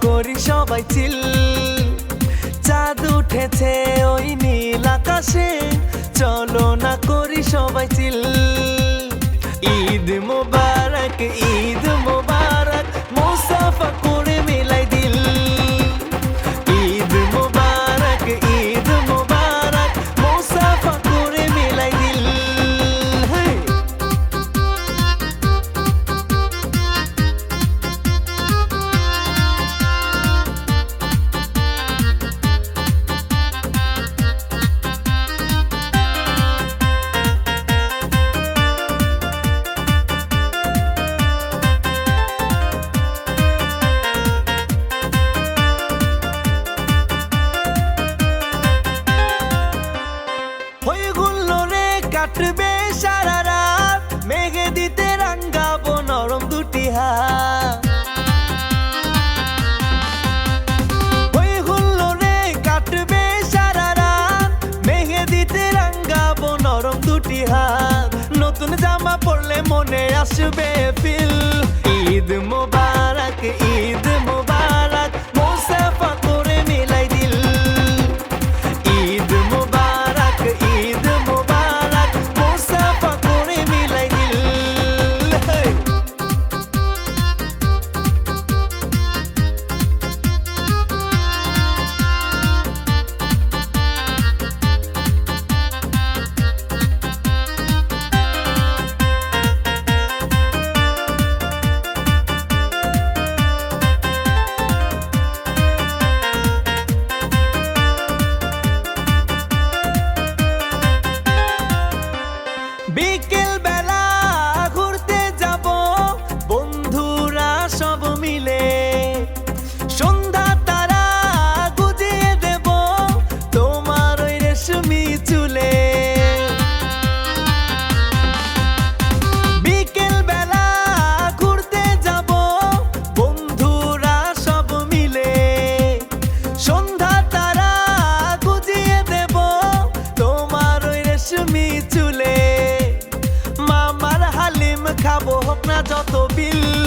করি সবাই চিল। চাঁদ উঠেছে ওই নীল আকাশে। চলো না করি সবাই চিল। ঈদ মোবারক ঈদ মোবারক কাটবে সারা রাত। মেঘে দিতে রাঙ্গাবো নরম দুটি হাত। নতুন জামা পড়লে মনে আসবে ফিল হোক না যত বিল।